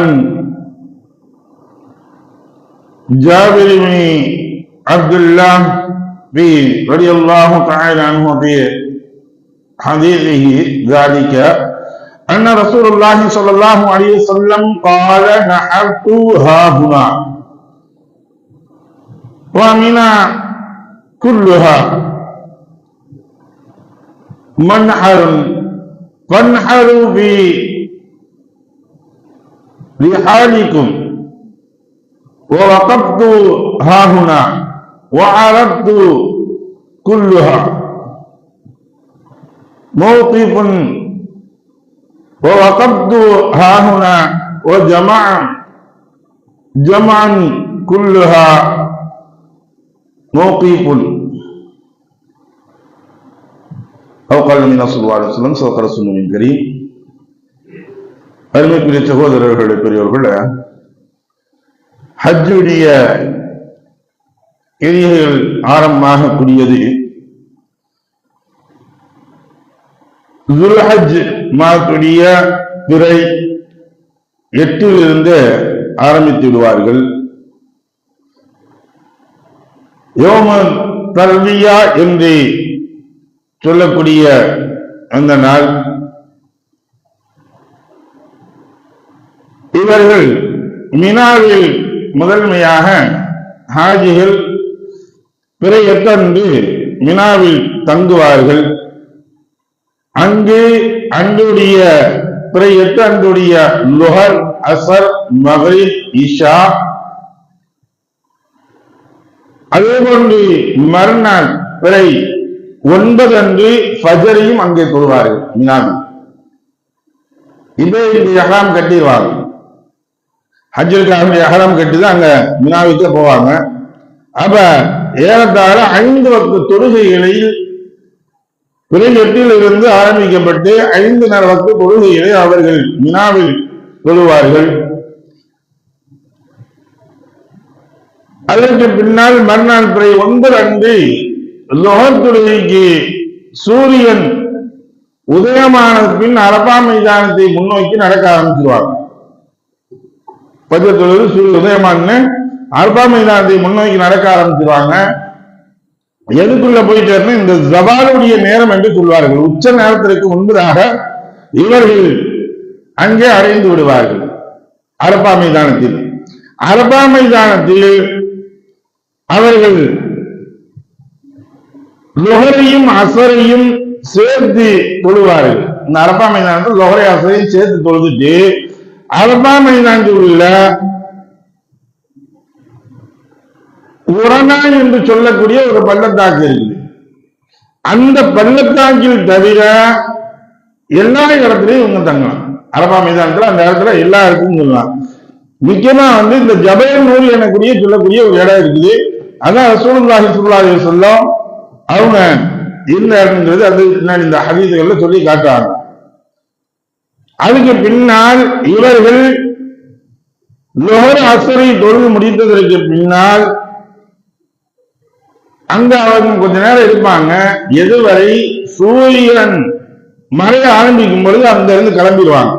عن جابر بن عبد الله بن رضي الله تعالى عنه في حديثه ذلك أن رسول الله صلى الله عليه وسلم قال نحرت ها هنا ومنى كلها منحر فانحروا في رحالكم ووقفت ها هنا وعرضت كلها موقف ووقفت ها هنا وجمع جمعا كلها موقف أو قال النبي صلى الله عليه وسلم صدق رسول من كريم அருமைக்குரிய சகோதரர்களே பெரியவர்களே ஹஜ்ஜுடைய கிரியைகள் ஆரம்பமாக கூடியது துல்ஹஜ் மாதத்துடைய பிறை எட்டிலிருந்து ஆரம்பித்து விடுவார்கள். யோம தல்வியா என்று சொல்லக்கூடிய அந்த நாள் இவர்கள் மினாவில் முதன்மையாக ஹாஜிகள் பிற எத்தன்று மினாவில் தங்குவார்கள். அங்கு அன்றுடைய பிற எத்தன்றுடைய அன்றுடைய லுஹர் அசர் மகரிப் இஷா அதேபோன்று மறுநாள் பிறை ஒன்பது அன்று ஃபஜரையும் அங்கே தொழுவார்கள் மினாவில். இதே இந்த கட்டிடுவார்கள். கட்டிடுவாங்க ஹஜ்ஜுக்காக அகரம் கட்டி தான் அங்க மினாவுக்கு போவாங்க. அப்ப ஏறத்தாழ ஐந்து வக்கு தொழுகைகளில் விரைவெட்டில் இருந்து ஆரம்பிக்கப்பட்டு ஐந்து நேர வக்கு தொழுகைகளை அவர்கள் மினாவில் தொழுவார்கள். அதற்கு பின்னால் மறுநாள் பிறை ஒன்பது அன்று லோகர் தொழுகைக்கு சூரியன் உதயமான பின் அரபா மைதானத்தை முன்னோக்கி நடக்க ஆரம்பிச்சிருவாங்க பஞ்சத்தொழில் சூரிய உதயமான அரபா மைதானத்தை முன்னோக்கி நடக்க ஆரம்பிச்சிருவாங்க. எதுக்குள்ள போயிட்டு இந்த ஜபாலுடைய நேரம் என்று சொல்வார்கள். உச்ச நேரத்திற்கு முன்பதாக இவர்கள் அங்கே அடைந்து விடுவார்கள். அரபா மைதானத்தில். அரபா மைதானத்தில் அவர்கள் லுகரையும் அசரையும் சேர்த்து தொழுவார்கள். இந்த அரபா மைதானத்தில் லொஹரை அசரையும் சேர்த்து தொழுதுட்டு அரபா மைதானத்தில் உள்ள உரணா என்று சொல்லக்கூடிய ஒரு பள்ளத்தாக்கு இருக்குது அந்த பள்ளத்தாக்கில் தவிர எல்லா இடத்துலையும் இவங்க தங்கலாம். அரபா மைதானத்துல அந்த இடத்துல எல்லா இடத்துக்கும் சொல்லலாம் முக்கியமா வந்து இந்த ஜபல் நூல் எனக்கூடிய சொல்லக்கூடிய ஒரு இடம் இருக்குது. அதான் ரசூலுல்லாஹி ஸல்லல்லாஹு சொல்லும் அவங்க இருந்த இடம்ன்றது அது பின்னாடி இந்த ஹதீதுகள்ல சொல்லி காட்டுறாங்க. அதுக்கு பின்னால் இவர்கள் லோகர் அசரை தொழுது முடித்ததற்கு பின்னால் அங்க அவங்க கொஞ்ச நேரம் இருப்பாங்க. எதுவரை சூரியன் மறைய ஆரம்பிக்கும் பொழுது அங்க இருந்து கிளம்பிடுவாங்க.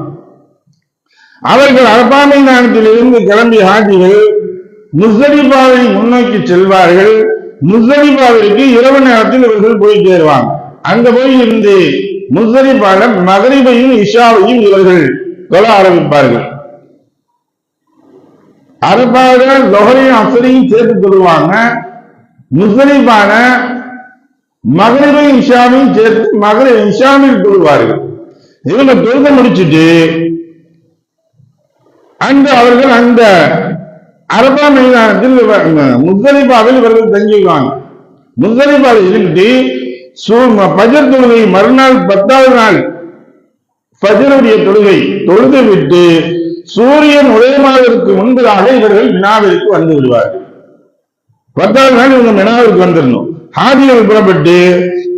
அவர்கள் அரபாமை நாணத்திலிருந்து கிளம்பிய ஹாஜிகள் முஸ்தலிபாவை முன்னோக்கி செல்வார்கள். முஸ்தலிபாவிற்கு இரவு நேரத்தில் இவர்கள் போய் சேருவாங்க. அங்க போய் இருந்து முஸ்தலிபால மகரிபையும் இஷாவையும் இவர்கள் தொழ ஆரம்பிப்பார்கள். அரபாக லொஹரையும் அசரையும் சேர்த்து தொழுவாங்க. முஸ்தலிபான மகரிபையும் இஷாவையும் சேர்த்து மகர இஷாவில் தொழுவார்கள். இவங்க தொழுத முடிச்சுட்டு அன்று அவர்கள் அந்த அரபா மைதானத்தில் முஸ்தலிபாவில் இவர்கள் தங்கிடுவாங்க. முஸ்தலிபாவில் இருந்து பஜர் தொழுகை மறுநாள் பத்தாவது நாள். பஜருடைய தொழுகை தொழுது விட்டு சூரியன் உதயமாவதற்கு முன்பதாக இவர்கள் மினாவிற்கு வந்து விடுவார்கள். பத்தாவது நாள் இவங்க மினாவிற்கு வந்துடணும் ஹாஜிகள் புறப்பட்டு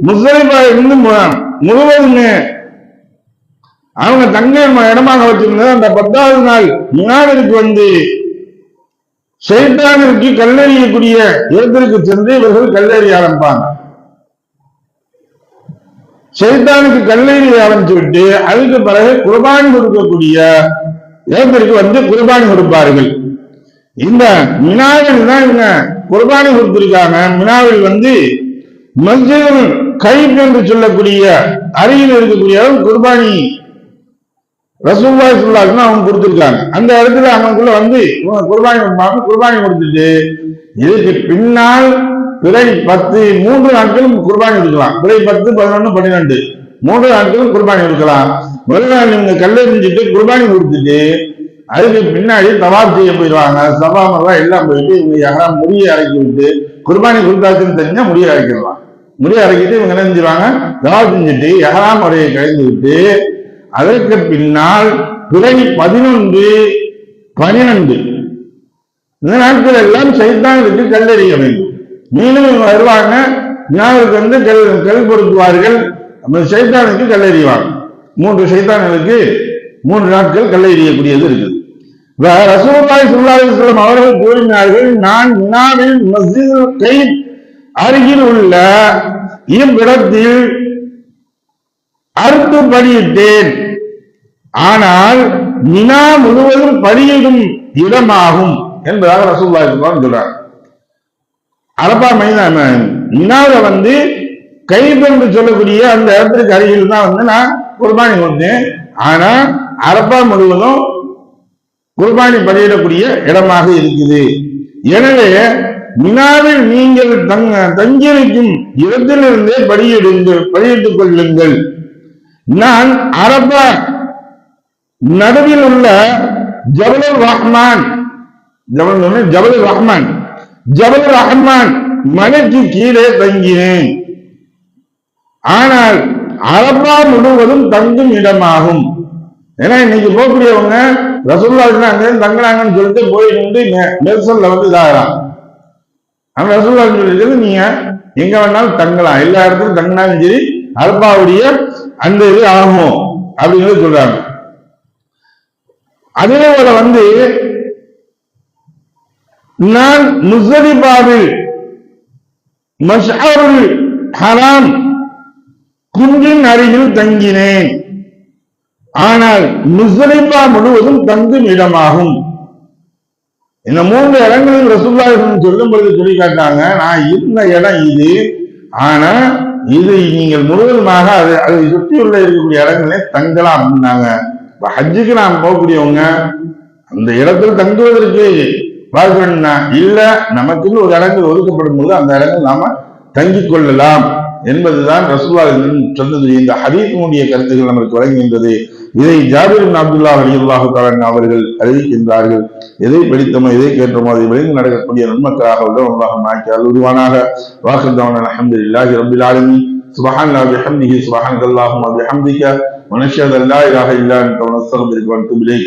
முசலிபா இருந்து முழுவதும் அவங்க தங்க இடமாக வச்சிருந்தது. அந்த பத்தாவது நாள் மினாவிற்கு வந்து சைத்தானிற்கு கல்லெறியக்கூடிய இடத்திற்கு சென்று இவர்கள் கல்லெறி ஆரம்பிப்பாங்க. சைத்தானுக்கு கல்லறி ஆரம்பிச்சு விட்டு அதுக்கு பிறகு குர்பானி கொடுக்கக்கூடிய இடத்திற்கு வந்து குர்பானி கொடுப்பார்கள். இந்த மினாவில் தான் இவங்க குர்பானி கொடுத்திருக்காங்க. மினாவில் வந்து மஸ்ஜித் கைப் என்று சொல்லக்கூடிய அருகில் இருக்கக்கூடிய அளவு குர்பானி ரசூல்லாய் சொல்லாதுன்னு அவங்க கொடுத்துருக்காங்க. அந்த இடத்துல அவங்களுக்குள்ள வந்து இவங்க குர்பானி கொடுப்பாங்க குர்பானி கொடுத்துட்டு இதுக்கு பின்னால் பிறை பத்து மூன்று நாட்களும் குர்பானி கொடுக்கலாம். பிறை பத்து பதினொன்று பன்னிரெண்டு. மூன்று நாட்களும் குர்பானி கொடுக்கலாம். முதல் நாள் இவங்க கல்லெறிஞ்சிட்டு குர்பானி கொடுத்துட்டு அதுக்கு பின்னாடி தவாப் செய்ய போயிடுவாங்க. சபா மரம் எல்லாம் போயிட்டு இவங்க யாராவது முடியை அரைக்கி விட்டு குர்பானி கொடுத்தாச்சுன்னு தெரிஞ்சா முடியை அரைக்கிடலாம். முடியை அரைக்கிட்டு இவங்க என்ன செஞ்சிருவாங்க? தவாப் செஞ்சுட்டு எஹராம் முறையை கழிந்து விட்டு அதற்கு பின்னால் பிறை பதினொன்று பனிரெண்டு இந்த நாட்கள் எல்லாம் சைத்தானுக்கு கல்லறிய வேண்டும். மீனும் இவங்க வருவாங்க விநாயகருக்கு வந்து கல் கல் பொருத்துவார்கள் சைத்தானுக்கு கல்லெறிவாங்க. மூன்று சைத்தான்களுக்கு மூன்று நாட்கள் கல்லெறியக்கூடியது இருக்குது. இப்ப ரசூலுல்லாஹி ஸல்லல்லாஹு அவர்கள் கூறினார்கள் நான் மினாவில் மஸ்ஜிதுல் கை அருகில் உள்ள இவ்விடத்தில் அறுத்து பணியிட்டேன். ஆனால் மினா முழுவதும் பணியிடும் இடமாகும் என்பதாக ரசூல்லாய் ஸல்லல்லாஹு சொல்றார். அரபா மைதான மினாவில வந்து கைப் என்று சொல்லக்கூடிய அந்த இடத்திற்கு அருகில் தான் வந்து நான் குர்பானி வந்தேன். ஆனா அரபா முழுவதும் குர்பானி பலியிடக்கூடிய இடமாக இருக்குது. எனவே மினாவில் நீங்கள் தங்க தங்கியிருக்கும் இடத்திலிருந்தே பலியிடுங்கள் பலியிட்டுக் கொள்ளுங்கள். நான் அரபா நடுவில் உள்ள ஜபலுல் ரஹ்மான். ஜபல் ஜபலுல் ரஹ்மான். ஜபல் ரஹ்மான் மலைக்கு கீழே தங்கினேன். ஆனால் அரபா முழுவதும் தங்கும் இடமாகும். ஏன்னா இன்னைக்கு போகக்கூடியவங்க ரசூல்லா அங்கே தங்குறாங்கன்னு சொல்லிட்டு போய் நின்று நெ- நெரிசல்ல வந்து இதாகிறான். ஆனா ரசூல்லா சொல்லிட்டு நீங்க எங்க வேணாலும் தங்கலாம். எல்லா இடத்துலும் தங்கினாலும் சரி அரபாவுடைய அந்த இது ஆகும் அப்படிங்கிறது சொல்றாங்க. அதே போல வந்து நான் முசலிபாவில் மஷாருல் ஹராம் குன்றின் அருகில் தங்கினேன் ஆனால் முசலிபா முழுவதும் தங்கும் இடமாகும் இந்த மூன்று இடங்களில் ரசூல்லா சொல்லும் பொழுது சொல்லி காட்டாங்க நான் இருந்த இடம் இது ஆனா இது நீங்கள் முழுவதுமாக அது அதை சுற்றியுள்ள இருக்கக்கூடிய இடங்களே தங்கலாம் அப்படின்னாங்க ஹஜ்ஜுக்கு நாம் போகக்கூடியவங்க அந்த இடத்தில் தங்குவதற்கு வாழ்க்கணும்னா இல்ல நமக்குன்னு ஒரு இடங்கள் ஒதுக்கப்படும் போது அந்த இடங்கள் நாம தங்கிக் கொள்ளலாம் என்பதுதான் ரசூல்லா சொன்னது இந்த ஹதீஸினுடைய கருத்துக்கள் நமக்கு வழங்குகின்றது இதை ஜாபிர் பின் அப்துல்லா அலியுல்லாஹு தஆலா அவர்கள் அறிவிக்கின்றார்கள் எதை படித்தோமோ எதை கேட்டோமோ அதை விளைந்து நடக்கக்கூடிய நன்மக்களாக உள்ளவர்களாக மாக்கி அல்லுருவானாக வாக்குதவன் அல்ஹம்துலில்லாஹி ரப்பில் ஆலமீன் سبحان الله بحمده سبحانك اللهم وبحمدك ونشهد ان لا اله الا انت ونستغفرك ونتوب اليك